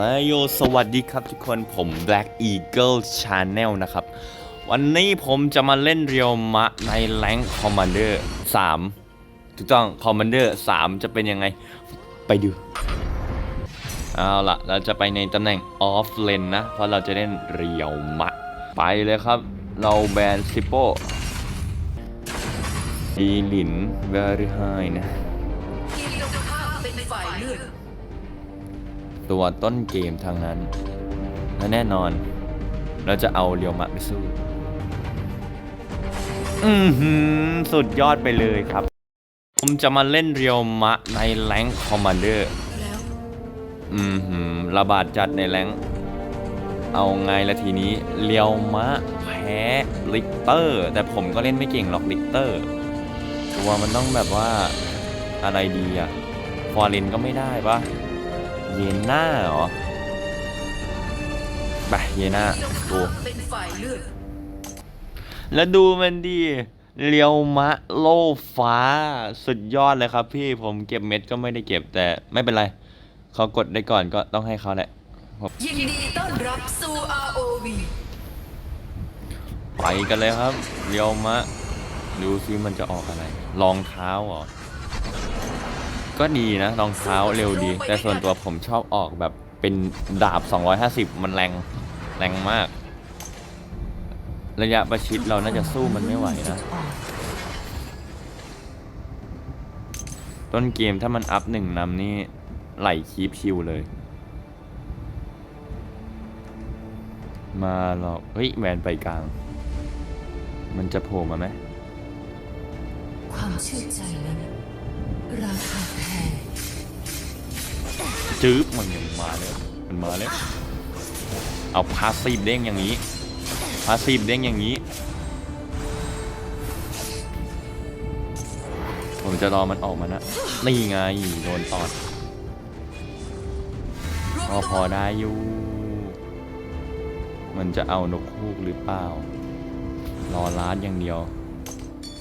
และโยสวัสดีครับทุกคนผม Black Eagle Channel นะครับ วันนี้ผมจะมาเล่นเรียวมะในแรงคอมมานเดอร์3ถูกต้องคอมมานเดอร์3จะเป็นยังไง ไปดู เอาล่ะ เราจะไปในตำแหน่งออฟเลนนะ เพราะเราจะเล่นเรียวมะ ไปเลยครับ เราแบนซิโป้อีหลินเวอร์ไฮนะ ตัวต้นเกมทางนั้น และแน่นอน เราจะเอาเรียวมะไปสู้ อือหือ สุดยอดไปเลยครับ ผมจะมาเล่นเรียวมะในแรงคอมมานเดอร์อือหือ ระบาดจัดในแรงเอาไงละทีนี้เรียวมะแพ้ลิกเตอร์ แต่ผมก็เล่นไม่เก่งหรอกลิกเตอร์ตัวมันต้องแบบว่าอะไรดีอะฟอร์เรนก็ไม่ได้ปะ เยน่าเหรอไปเยน่าตรงดูข้ามเป็นฝ่ายเลือกแล้วดูมันดีเลียวมะโลฟ้าสุดยอดเลยครับพี่ผมเก็บเม็ดก็ไม่ได้เก็บแต่ไม่เป็นไรเขากดได้ก่อนก็ต้องให้เขาแหละยินดีต้อนรับสู่ ROV ไปกันเลยครับ เลียวมะ ดูซิมันจะออกอะไรรองเท้าเหรอ ก็ดีนะรองเท้าเร็วดี แต่ส่วนตัวผมชอบออกแบบเป็นดาบ 250 มันแรงแรงมาก ระยะประชิดเราน่าจะสู้มันไม่ไหวนะ ต้นเกมถ้ามันอัพหนึ่งนำนี่ไหลคีปชิวเลย มาหรอกเฮ้ยแวนไปกลาง มันจะโผล่มาไหมความเชื่อใจนั้น ราคาแพงจื๊บมันยังมาเลยมันมาแล้วเอาพาสซีฟเด้งอย่างนี้พาสซีฟเด้งอย่างนี้ ผมจะรอมันออกมานะนี่ไงโดนตอดพอพอได้อยู่ มันจะเอานกคูกหรือเปล่า รอล้านอย่างเดียว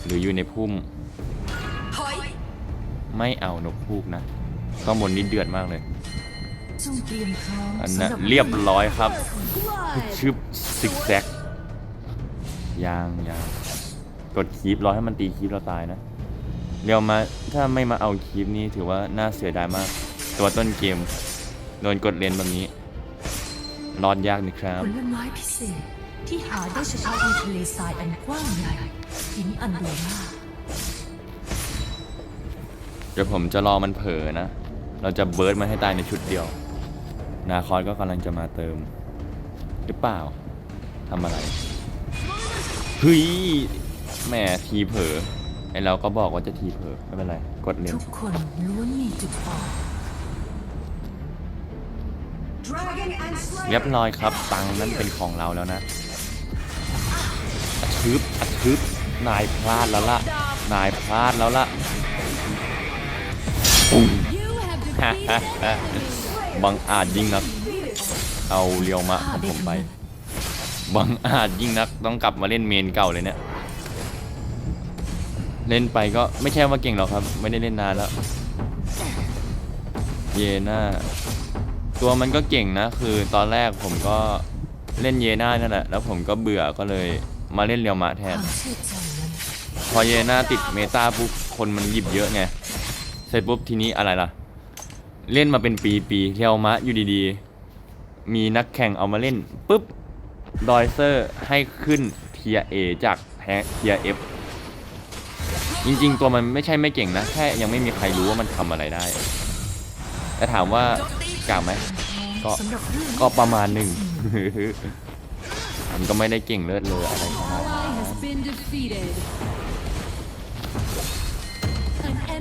หรืออยู่ในพุ่ม ไม่เอานกคูกนะข้างบนนี้เดือดมากเลยจงเตรียมพร้อมอันนั้นเรียบร้อยครับชึบซิกแซกยางยางกดคีบรอให้มันตีคีบเราตายนะเรียวมาถ้าไม่มาเอาคีบนี้ถือว่าน่าเสียดายมาก ตัวต้นเกมโดนกดเลนแบบนี้รอดยากนี่ครับผลไม้พิเศษที่หาได้เฉพาะในทะเลทรายอันกว้างใหญ่หินอันโดมาเดี๋ยวผมจะรอมันเผลอนะ เราจะเบิร์ดมันให้ตายในชุดเดียว นาคอสก็กำลังจะมาเติม หรือเปล่าทำอะไรเฮ้ยแหมทีเผลอไอเราก็บอกว่าจะทีเผลอไม่เป็นไร กดเลนทุกคนล้วนมีจุดอ่อนเรียบร้อยครับ ตังค์นั้นเป็นของเราแล้วนะอัดทึบอัดทึบนายพลาดแล้วล่ะ นายพลาดแล้วล่ะ ปุ้งบังอาจยิ่งนัก เอาเรียวมะของผมไป บังอาจยิ่งนักต้องกลับมาเล่นเมนเก่าเลยเนี่ย เล่นไปก็ไม่ใช่ว่าเก่งหรอกครับ ไม่ได้เล่นนานแล้ว เยน่าตัวมันก็เก่งนะ คือตอนแรกผมก็เล่นเยน่านั่นแหละ แล้วผมก็เบื่อก็เลยมาเล่นเรียวมะแทนวามเชื่อใจนั้นพอเยน่าติดเมตาปุ๊บคนมันหยิบเยอะไง เสร็จปุ๊บทีนี้อะไรล่ะ เล่นมาเป็นปีปีๆเรียวมะอยู่ดีๆ มีนักแข่งเอามาเล่นปุ๊บดอยเซอร์ให้ขึ้นเทียเอจากแพ้เทียเอฟจริงๆ ตัวมันไม่ใช่ไม่เก่งนะ แค่ยังไม่มีใครรู้ว่ามันทำอะไรได้ แต่ถามว่ากล่าวไหมก็ก็ประมาณหนึ่งมันก็ไม่ได้เก่งเลิศเลออะไรขนาดนั้น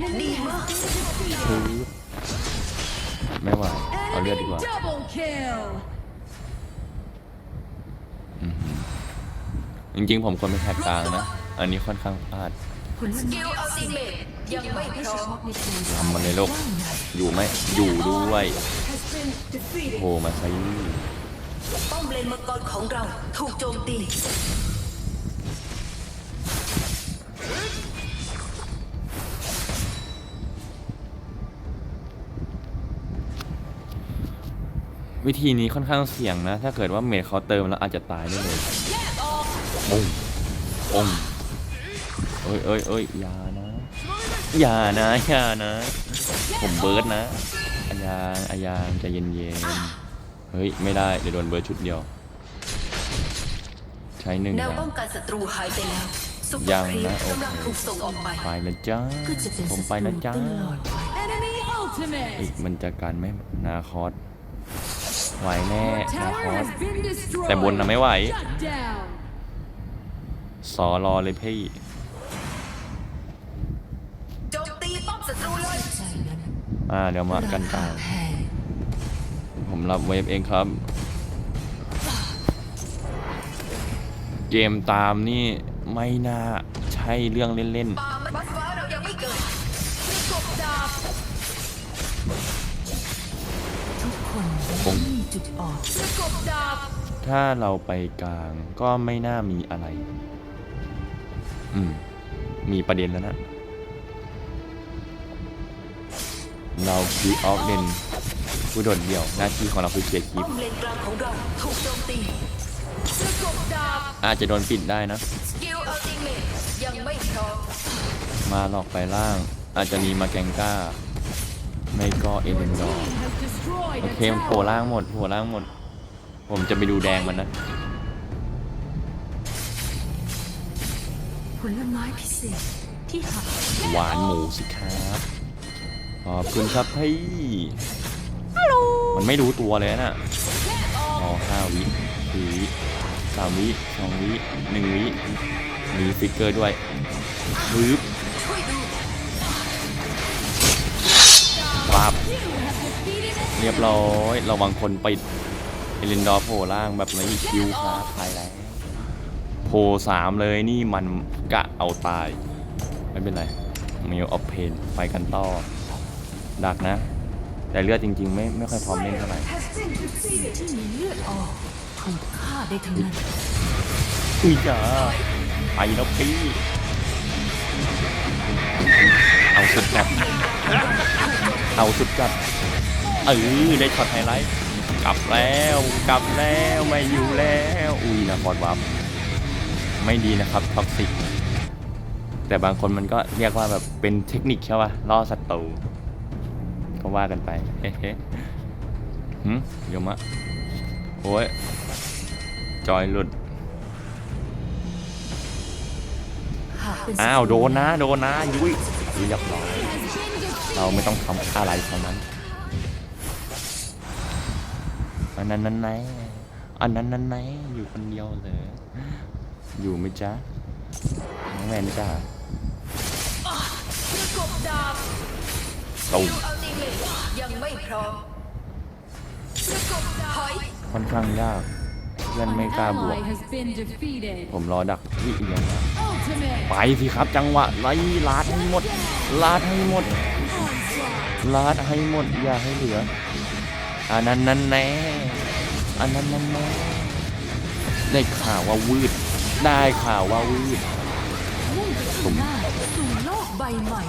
has been defeated. An enemy has been defeated. ไม่ไหวเอาเลือดดีกว่า Double kill. จริงๆ ผมควรไปแท็กกลางนะ อันนี้ค่อนข้างพลาดผลสไม้กิลอัลติเมทยังไม่ได้พเฉร้อมพาะในทะเลทรายทำมันเลยลูกกว้างใหญ่อยู่ไหมอยู่ด้วยโผล่มาใช้ป้อมเลนมังกรของเราถูกโจมตี วิธีนี้ค่อนข้างเสี่ยงนะ ถ้าเกิดว่าเมดเขาเติมแล้วอาจจะตายได้เลยปุ้งปุ้งเอ้ยเอ้ยเอ้ยอย่านะ อย่านะอย่านะ ผมเบิร์ดนะอายางอายางใจเย็นๆเฮ้ย ไม่ได้ เดี๋ยวโดนเบิร์ดชุดเดียว ใช้หนึ่งแนวอย่างป้องกันศัตรูหายไปแล้วซุปเปอยังร์ครีปนะโอเคกำลังถูกส่งออกไปไปแล้วจ้าก็จะเป็นผมศัไปตแล้รูวจ้าตลอดไป Enemy ultimate. อีกมันจะการไหมนาคอส ไหวแน่ Your นาค tower อส has been destroyed. แต่บนนะไม่ไหว Shut down. สอรอเลยพี่โจมตีป้อมศัตรูเลยใจนั้นอ่าเดี๋ยวมากันกลางแพ้ผมรับเวฟเองครับ เกมตามนี่ไม่น่าใช่เรื่องเล่นป จุดอ่อนกบดาบๆถ้าเราไปกลางก็ไม่น่ามีอะไร อืม มีประเด็นแล้วนะ เราคือออฟเลนผู้โดดเดี่ยว หน้าที่ของเราคือเคลียร์คลิป้ปอมเลนกลางของเราถูกโจมตีกบดาบอาจจะโดนปิดได้นะ สกิลอัลติเมทยังไม่พร้อมมาหลอกไปล่าง อาจจะมีมาแกงก้า ไม่ก็เอเลนดอร์ Team has destroyed โอ a เคมันโผล่ tower. ล่างหมดโผล่ล่างหมด ผมจะไปดูแดงมันนะผลไม้พิเศษที่หาหวานหมูสิครับขอบคุณครับพี่มันไม่รู้ตัวเลยนะรอห้าวิสี่วิสามวิสองวิหนึ่งวิมีฟิกเกอร์ด้วยปึ๊บ เรียบร้อยระวังคนไปเอเลนดอร์โผล่ล่างแบบนี้คิวครับตายแล้วโผล่สามเลยนี่มันกะเอาตาย ไม่เป็นไรมิวออฟเพนไปกันต่อ ดักนะ แต่เลือดจริง ๆ ไม่ไม่ค่อยพร้อมเล่นเท่าไหร่ที่มีเลือดออกถูกฆ่าได้ทั้งนั้นอุ้ยจ้าไปแล้วพี่เอาสุดจัดเอาสุดจัด เออได้ช็อตไฮไลท์กลับแล้วกลับแล้วไม่อยู่แล้วอุ้ยนะบอดวับไม่ดีนะครับท็อกซิกแต่บางคนมันก็เรียกว่าแบบเป็นเทคนิคใช่ป่ะล่อศัตรูก็ว่ากันไปเฮ้เฮ้หืมโยมะโอ้ยจอยหลุดหากเป็นอ้าวโดนนะโดนนะยุ้ยเรียบร้อยเราไม่ต้องทำอะไรเท่านั้น อันนั้นนั้นไหนอันนั้นนั้นไหนอยู่คนเดียวเลยอยู่ไหมจ๊ะน้องแวนจ้ากบดาบตูมอัลติเมทยังไม่พร้อมกบดาบถอยค่อนข้างยากเพื่อนไม่ An กล้าบวก ally has been defeated. ผมรอดักที่เอียงนะ Ultimate. ไปสิครับจังหวะไล่ลาดให้หมดลาดให้หมด Onslaught. ลาดให้หมดอย่าให้เหลือ อันนั้นนั้นแน่อันนั้นนั้นแน่ได้ข่าวว่าวืด ได้ข่าวว่าวืดมุ่งไปข้างหน้าสู่โลกใบใหม่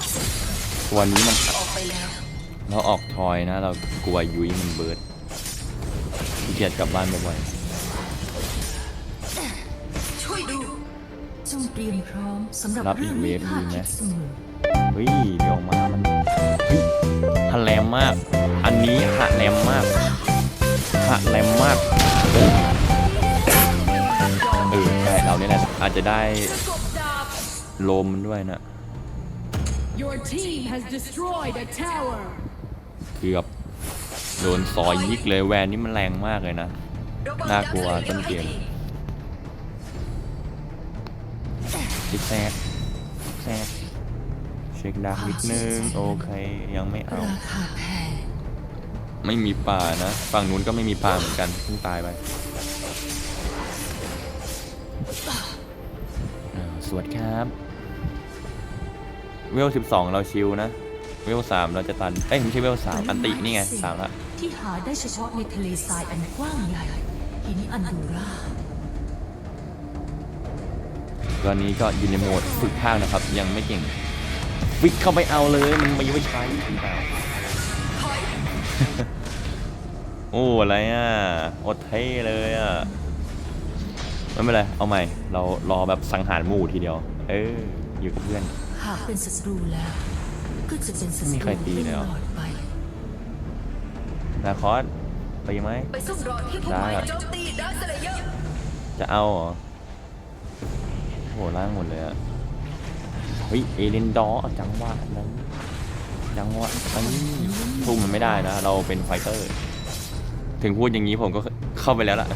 วันนี้มันออกไปแล้วเราออกทอยนะ เรากลัวยุ้ยมันเบิร์ดขี้เกียจกลับบ้านบ่อยช่วยดูจงเตรียมพร้อมสำหรับรับอีเรื่กองเวฟดีไหมที่คาดคิดเสมอๆเฮ้ยเดี๋ยวมามันเฮ้ยฮะแรมมาก อันนี้ฮะแรมมากฮะแรมมากเออเออใช่เราเนี่ยแหละอาจจะได้กบดาบโลมมันด้วยนะ Your team has destroyed a tower. เกือบโดนซอยยิกเลยแวนนี่มันแรงมากเลยนะระวังน่ากลัวยักษ์ต้นเกมให้ดีซิกแซกแซกเช็คดักนิดนึง โอเค ยังไม่เอาราคาแพง ไม่มีป่านะฝั่งนู้นก็ไม่มีป่าเหมือนกันเพิ่งตายไปอ่าสวัสดีครับเวล12เราชิวนะเวล3เราจะตันเอ้ยไม่ใช่เวล3อันตินี่ไง3ละที่หาได้เฉพาะในทะเลทรายอันกว้างใหญ่หินอันดูราตอนนี้ก็อยู่ในโหมดฝึกภาคนะครับ ยังไม่เก่งวิกเข้าไปเอาเลยมันไม่ไว้ใช้หรือเปล่า โอ้อะไรอะอดเท่เลยอะไม่เป็นไรเอาใหม่ เรารอแบบสังหารหมู่ทีเดียว เอออยู่กับเพื่อน หากเป็นศัตรูแล้วก็จะเป็นศัตรูไม่มีใครตีเลยเหรอตลอดไปนาคอสตีไหม ไปซุ่มรอที่พุ่มได้ไม้ครับโจมตีดาร์สเลเยอร์จะเอาเหรอโหล่างหมดเลยอะเฮ้ยเอเลนดอร์จังหวะนั้นจังหวะนี้สู้มันไม่ได้นะ เราเป็นไฟเตอร์ ถึงพูดอย่างนี้ผมก็เข้าไปแล้วล่ะ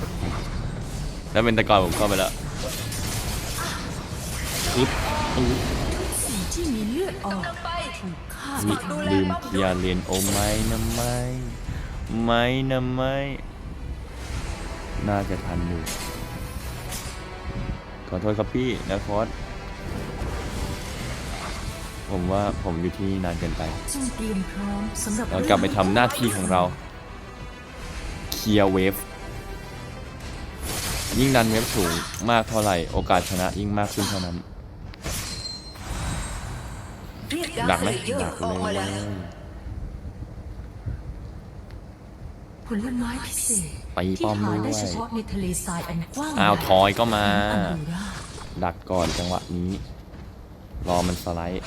แล้วเป็นตะกอนผมเข้าไปแล้วอึ๊บอึ๊บสิ่งที่มีเลือดออกกำลังไปถูกฆ่านี่ลืมอย่าเรียนโอไม่นะไม่ไม่นะไม่น่าจะทันอยู่ขอโทษครับพี่นะคอสผมว่าผมอยู่ที่นี่นานเกินไป จงเตรียมพร้อมสำหรับเรากลับไปทำหน้าที่ของเรา เคลียร์เวฟยิ่งดันเวฟสูงมากเท่าไหร่ โอกาสชนะยิ่งมากขึ้นเท่านั้นเรียกดัดากร์สไหมเลเยอดัร์กออกมาเลแล้วยผลไม้พิเศษตีที่ป้อมหาด้วได้ยเฉพาะในทะเลทรายอันกว้างอ้าวใหญ่ทอยก็มาหินอันดูราดักก่อนจังหวะนี้ รอมันสไลด์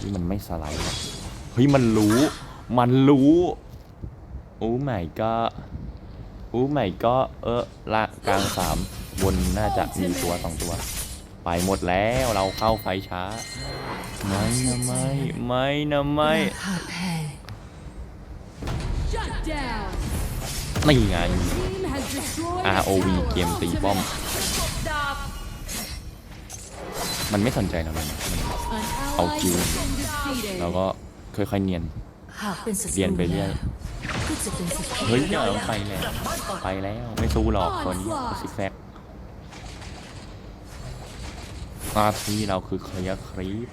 ที่มันไม่สไลด์นะเฮ้ยมันรู้ มันรู้ โอ้ไม่ก็โอ้ไม่ก็เออละกลางสามบนน่าจะมีตัวสองตัว ไปหมดแล้วเราเข้าไฟช้า ไม่นะไม่ไม่นะไม่ราคาแพง Shut down. นี่ไง ROV เกมตีป้อม มันไม่สนใจเราเลยนะมัน An I'll ally kill has been defeated. เราก็ค่อยๆเนียน หากเป็นศัตรูเรียนไปเรื่อยแล้วก็จะเป็นศัตรูเฮ้ยอย่าเอาไปแล้ว ไปแล้ว ไม่สู้หรอกตัวนี้ซิกแซกหน้าที่เราคือเคลียร์ครีป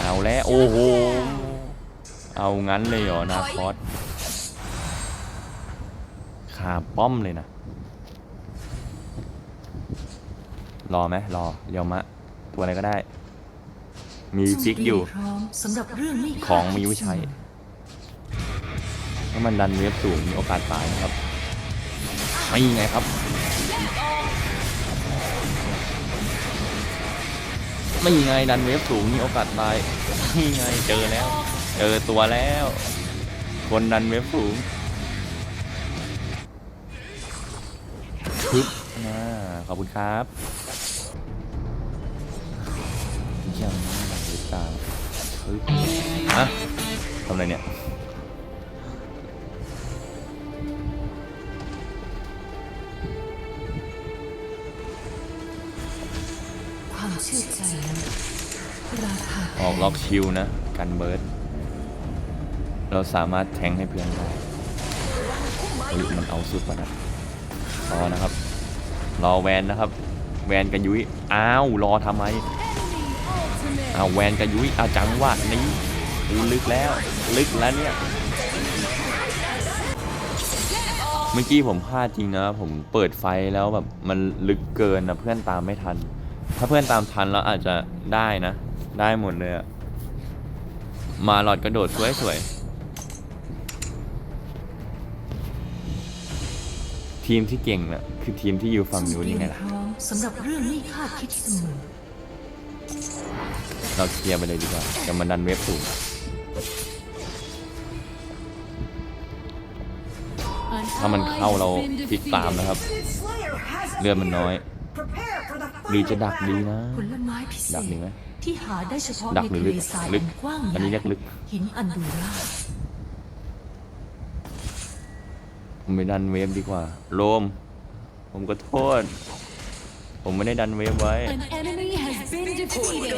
เอาแล้วโอ้โห เอางั้นเลยเหรอนาคอสขาป้อมเลยนะ รอไหมรอเดี๋ยวมะ ตัวอะไรก็ได้ มีฟิกอยู่จงเตรีมพร้อมสำหรับเรื่องไม่คาดของมีไว้ใช้ถ้ามันดันเวฟสูงมีโอกาสตายนะครับไม่ไงครับ ไม่ไงดันเวฟสูงมีโอกาสตายไม่ไงเจอแล้ว เจอตัวแล้ว คนดันเวฟสูงปึ๊บอ่าขอบคุณครับยังไม่หรือ ตาปึ๊บอะทำอะไรเนี่ยความเชื่อใจนั้นราคาแพออกงล็อกชิลนะ กันเบิร์ดเราสามารถแทงให้เพื่อนได้เฮ้ยมันเอาสุดป่ะนะรอนะครับ รอแวนนะครับ แวนกับยุ้ยอ้าว รอทำไม Ultimate. อ้าแวนกับยุ้ยอาจังหวะนี้ลึกแล้ว ลึกแล้วเนี่ย เมื่อกี้ผมพลาดจริงนะ ผมเปิดไฟแล้วแบบมันลึกเกินนะเพื่อนตามไม่ทัน ถ้าเพื่อนตามทันแล้วอาจจะได้นะ ได้หมดเลยอะมาหลอดกระโดดสวยสวยๆทีมที่เก่งนะคือทีมที่อยู่ฝั่งนู้นยังไงล่ะสำหรับเรื่องไม่คาดคิดเสมอ เราเคลียร์ไปเลยดีกว่าจะมาดันเว็บสูง ถ้ามันเข้าเราพลิกตามนะครับ เลือดมันน้อย หรือจะดักดีนะ ผลไม้พิเศดักดีไหม ที่หาได้เฉพาะดักในหรือทะลึเลกทรายลึอักนกว้างใหอันนี้เรียกลึก หินอันดูราผมไปดันเวฟดีกว่าโลมผมก็โทษ ผมไม่ได้ดันเวฟไว้ An enemy has been defeated.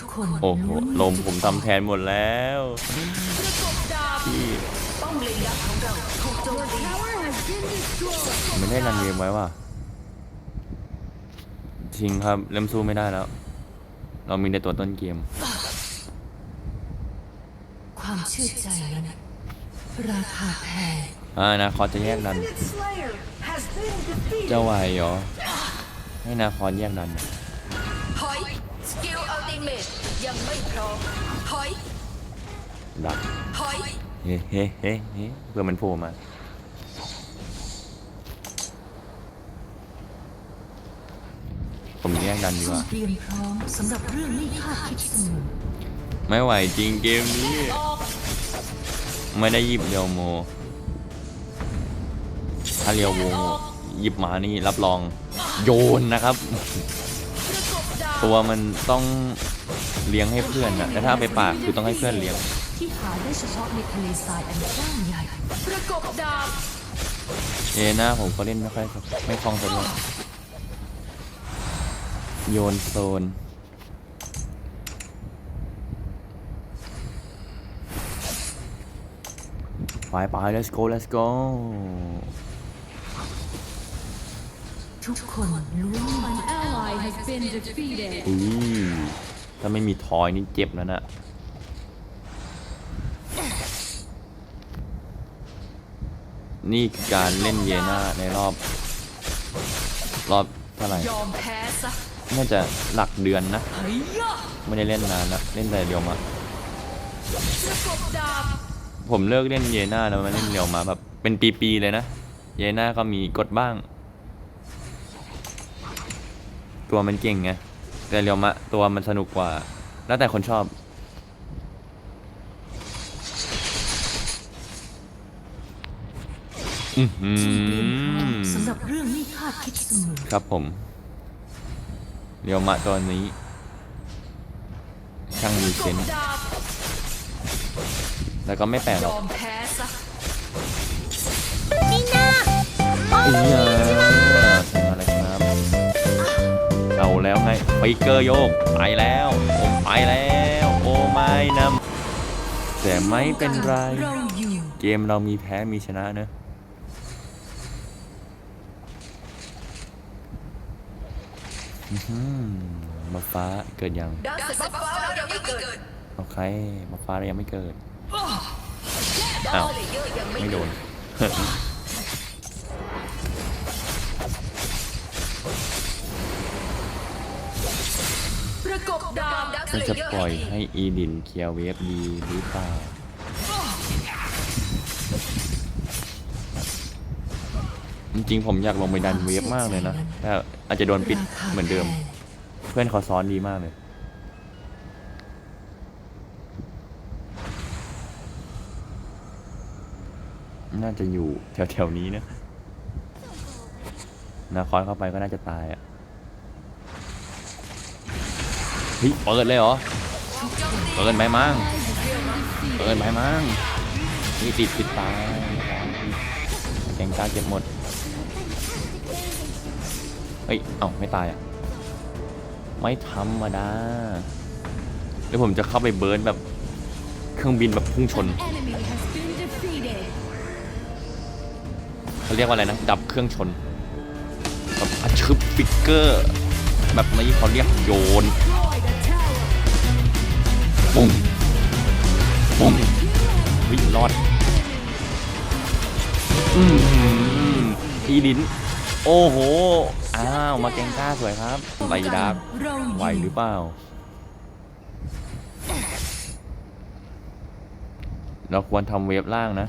ทุกคนโอ้โหล้วนลมผมทำแทนหมดแล้วพี่ป้อมเลนดักของเราถูกโจมตี Tower has been destroyed. ผมไม่ได้ดันเวฟไว้ว่ะจริงครับเริ่มสู้ไม่ได้แล้ว เรามีในตัวต้นเกม ความเชื่อใจนั้นราคาแพงอ่านะคอจะแยกดันจะไหวเหรอ ให้นาคอนแยกดันถอยสกิลอัลติเมทยังไม่พร้อมถอยดักถอยนเฮ้เฮ้เฮ้เฮ้เพื่อมันโผล่มาผมแยกดันดีกว่า เตรียมพร้อมสำหรับเรื่องไม่คาดคิดเสมอไม่ไหวจริงเกมนี้ไม่ได้หยิบเรียวโม ถ้าเรียวโมหยิบมานี่รับรอง โยนนะครับ ตัวมันต้องเลี้ยงให้เพื่อนนะแต่ถ้าไปปากคือต้องให้เพื่อนเลี้ยงที่หาได้เฉพาะในทะเลทรายอันกว้างใหญ่ประกบดาบเอนะผมก็เล่นไม่ค่อยไม่คล่องสักเท่าโยนโซนไปไป let's go let's go ทุกคนล้วนมัน An ally has been defeated. อุ้ยถ้าไม่มีทอยนี่เจ็บแล้วนะนี่คือการเล่นเยน่าในรอบ รอบเท่าไหร่ ยอมแพ้ซะน่าจะหลักเดือนนะ เฮ้ยยะไม่ได้เล่นนานแล้ว เล่นแต่เรียวมา ประกบดาบผมเลิกเล่นเยน่าแล้วมาเล่นเรียวมาแบบเป็นปีๆเลยนะ เยน่าก็มีกดบ้าง ตัวมันเก่งไงแต่เรียวมะตัวมันสนุกกว่า แล้วแต่คนชอบ อือหืที่เตรียมพร้อมอสำหรับเรื่องไม่คาดคิดเสมอครับผม เรียวมะตัวนี้ ช่างมีเซนส์ดาบแล้วก็ไม่แปลกหยรอกอมแพ้ซะอีย แล้วไงฟิกเกอร์โยก ไปแล้วผมไปแล้ว โอ้ไม่นำแต่ไม่เป็นไรเราอยู่เกมเรามีแพ้มีชนะเนอะอื้อหือมาฟ้าเกิดยังดาบสฟ้าเรายังไม่เกิดโอเคมาฟ้าเรายังไม่เกิดดาอ้าววเลเยอร์ยังไม่ไม่โดเกิน กบดาบดักเราจะปล่อยให้อีดินเคลียร์เวฟดีหรือเปล่าจริงๆผมอยากลงไปดันเวฟมากเลยนะแต่อาจจะโดนปิดเหมือนเดิม เพื่อนเขาซ้อนดีมากเลยน่าจะอยู่แถวๆนี้นะนาคอนเข้าไปก็น่าจะตายอะ เฮ้ยเปิดเลยเหรอเปิดไหมมั้งเปิดไหมมั้งนี่ติดติดตายแกงกล้าเก็บหมดเฮ้ยเอ้าไม่ตายอะไม่ธรรมดาเดี๋ยวผมจะเข้าไปเบิร์นแบบ เครื่องบินแบบพุ่งชนเขาเรียกว่าอะไรนะ ดับเครื่องชนแบบอัชึบฟิกเกอร์ แบบนี้เขาเรียกโยน ปุ้งปุ้งวิ่งรอดอือหืออีดิน โอ้โห อ้าว มาแกงก้าสวยครับไลดักเราอยู่ไหวหรือเปล่าเราควรทำเวฟล่างนะ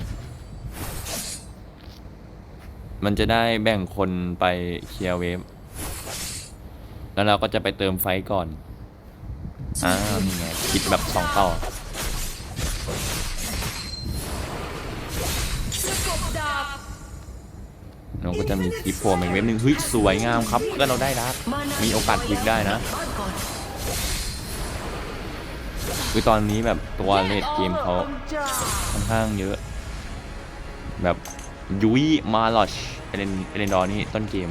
มันจะได้แบ่งคนไปเคลียร์เวฟ แล้วเราก็จะไปเติมไฟต์ก่อน อ้าวนี่ไงคิดแบบสองต่อประกบดาบเราก็จะมีคลิปโผล่มาอีกเว็บหนึ่งเฮ้ยสวยงามครับเพื่อนเราได้ดักมีโอกาสพลิกได้นะ คือตอนนี้แบบตัวเลดเกมเขาค่อนข้างเยอะ แบบยุ้ยมาลอชเอเลนเอเลนดอนี่ต้นเกม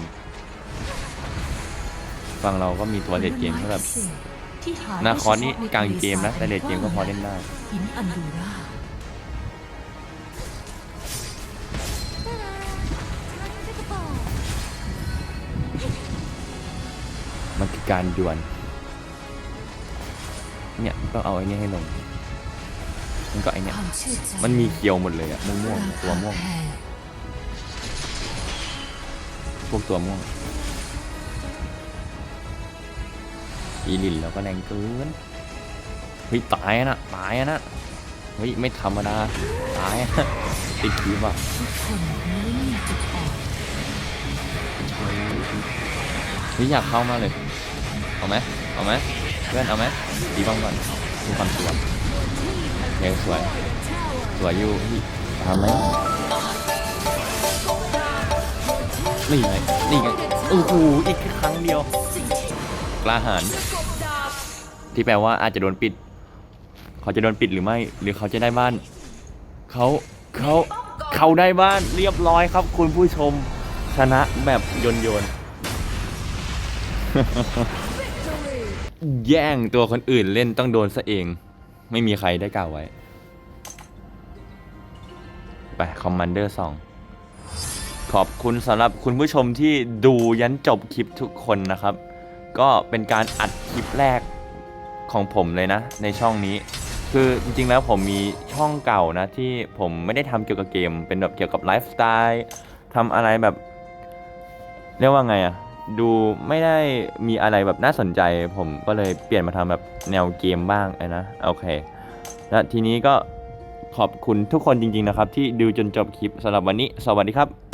ฝั่งเราก็มีตัวเลดเกมที่แบบ ที่หนาคอนนี่ได้ฉพะใกลางเกมนะแต่เลดเกมก็พอเล่นได้หินอันดูรามันคือการด่วนเนี่ยต้องเอาไอ้นี่ให้ลง มันก็ไอ้เนี่ยความเชื่อใจมันมีเกียวหมดเลยอะม่วงๆตัวม่วงแพ้พวกตัวม่วง อีลินแล้วก็แรงเกินเฮ้ยตายนะตายนะเฮ้ยไม่ธรรมดาตายติดคีบอะวนมีจุดอ่อนเฮ้ยอยากเข้ามาเลยเอาไหมเอาไหมเพื่อนเอาไหมดีบ้างก่อนดูความสวยเพลงสวยสวยอยู่ทำไหมนี่ไงนี่ไงโอ้โหอีกครั้งเดียวกล้าหาญ ที่แปลว่าอาจจะโดนปิด เขาจะโดนปิดหรือไม่ หรือเขาจะได้บ้าน เขาเขาเขาได้บ้านเรียบร้อยครับ คุณผู้ชมชนะแบบโยนโยนแย่งตัวคนอื่นเล่นต้องโดนซะเอง ไม่มีใครได้กล่าวไว้ ไปคอมมานเดอร์สองขอบคุณสำหรับคุณผู้ชมที่ดูยันจบคลิปทุกคนนะครับ ก็เป็นการอัดคลิปแรก ของผมเลยนะ ในช่องนี้ คือจริงๆแล้วผมมีช่องเก่านะ ที่ผมไม่ได้ทำเกี่ยวกับเกม เป็นแบบเกี่ยวกับไลฟ์สไตล์ทำอะไรแบบ เรียกว่าไงอะดูไม่ได้มีอะไรแบบน่าสนใจ ผมก็เลยเปลี่ยนมาทำแบบแนวเกมบ้างนะโอเค และทีนี้ก็ขอบคุณทุกคนจริง ๆนะครับ ที่ดูจนจบคลิปสำหรับวันนี้ สวัสดีครับ